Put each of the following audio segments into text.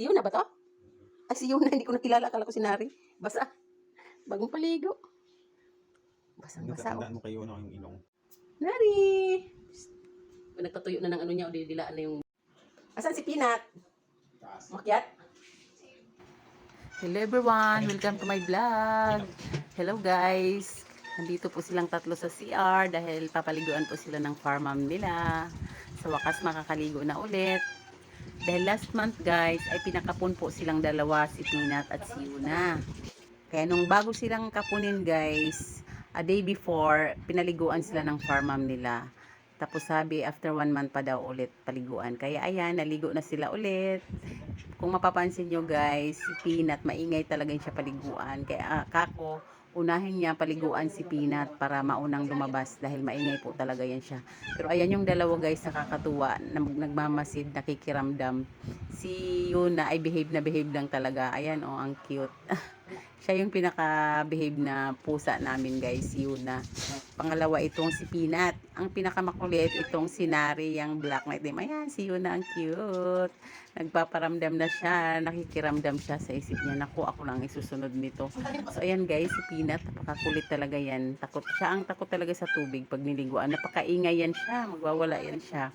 Si Yuna ba to? Ay, si Yuna. Hindi ko nakilala. Akala ko si Nari. Basa. Bagong paligo. Basang basa. oh. Tandaan mo kayo ano yung ilong. Nari! Nagtatuyo na ng ano niya o dilaan na yung... Asan si Peanut? Makyat? Hello everyone! Welcome to my vlog! Hello guys! Nandito po silang tatlo sa CR dahil papaliguan po sila ng farm nila. Sa wakas makakaligo na ulit. Dahil last month guys ay pinakapon po silang dalawa si Peanut at si Yuna. Kaya nung bago silang kapunin guys, a day before, pinaliguan sila ng farm mom nila. Tapos sabi, after one month pa daw ulit paliguan. Kaya ayan, naligo na sila ulit. Kung mapapansin nyo guys, si Peanut, maingay talaga siya paliguan. Kaya ah, kako, unahin niya paliguan si Peanut para maunang lumabas dahil maingay po talaga yan siya. Pero ayan yung dalawa guys, nakakatuwa, na nagmamasid, nakikiramdam. Si Yuna ay behave na behave lang talaga. Ayan oh, ang cute. siya yung pinaka-behave na pusa namin guys, si Yuna. Pangalawa itong si Peanut. Ang pinakamakulit itong si Nari, yung black na itim. Ayan, si Yuna ang cute. Nagpaparamdam na siya, nakikiramdam siya sa isip niya. Naku, ako lang isusunod nito. So ayan guys, si Peanut, napakakulit talaga yan. Takot siya, ang takot talaga sa tubig pag niliguan. Napakaingay yan siya, magwawala yan siya.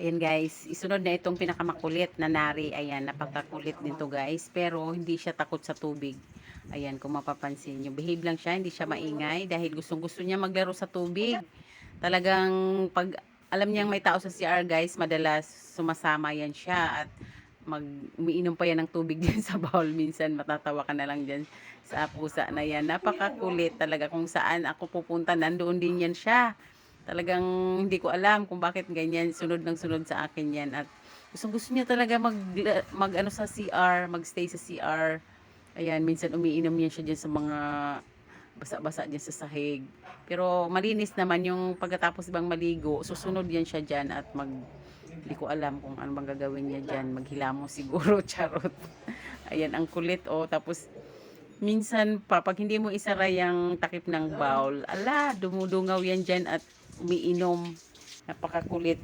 Ayan guys, isunod na itong pinakamakulit na nari. Ayan, napakakulit din to guys. Pero hindi siya takot sa tubig. Ayan, kung mapapansin nyo. Behave lang siya, hindi siya maingay dahil gustong gusto niya maglaro sa tubig. Talagang pag alam niyang may tao sa CR guys, madalas sumasama yan siya at mag umiinom pa yan ng tubig din sa bowl. Minsan matatawa ka na lang dyan sa pusa na yan. Napakakulit talaga kung saan ako pupunta, nandoon din yan siya. Talagang hindi ko alam kung bakit ganyan, sunod ng sunod sa akin yan. At gustong gusto niya talaga mag, mag ano sa CR, magstay sa CR. Ayan, minsan umiinom yan siya dyan sa mga basa-basa dyan sa sahig. Pero malinis naman yung pagkatapos bang maligo, susunod yan siya dyan at mag, hindi ko alam kung ano bang gagawin niya dyan. Maghilamo siguro, charot. Ayan, ang kulit oh. Tapos, minsan pa, pag hindi mo isara yung takip ng bowl, ala, dumudungaw yan dyan at umiinom. Napakakulit.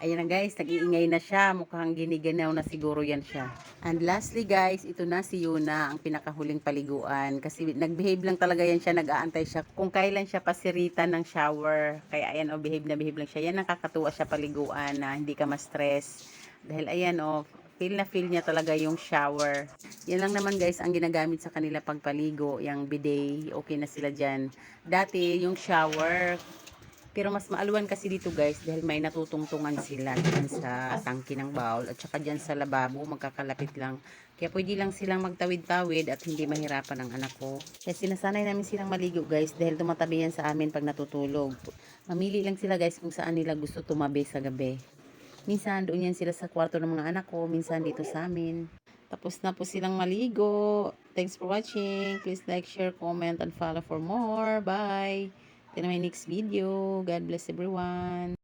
Ayan na guys, nag-iingay na siya. Mukhang giniganaw na siguro yan siya. And lastly guys, ito na si Yuna, ang pinakahuling paliguan. Kasi nag-behave lang talaga yan siya, nag-aantay siya. Kung kailan siya pasirita ng shower. Kaya ayan, oh, behave na behave lang siya. Yan nakakatuwa siya paliguan na hindi ka ma-stress. Dahil ayan, oh, feel na feel niya talaga yung shower. Yan lang naman guys ang ginagamit sa kanila pagpaligo, yung bidet, okay na sila dyan. Dati yung shower, pero mas maaluan kasi dito guys dahil may natutungtungan sila dyan sa tangki ng bowl at saka dyan sa lababo magkakalapit lang. Kaya pwede lang silang magtawid-tawid at hindi mahirapan ang anak ko. Kaya sinasanay namin silang maligo guys dahil tumatabi yan sa amin pag natutulog. Mamili lang sila guys kung saan nila gusto tumabi sa gabi. Minsan doon yan sila sa kwarto ng mga anak ko, minsan dito sa amin. Tapos na po silang maligo. Thanks for watching. Please like, share, comment, and follow for more. Bye! Ito na my next video. God bless everyone.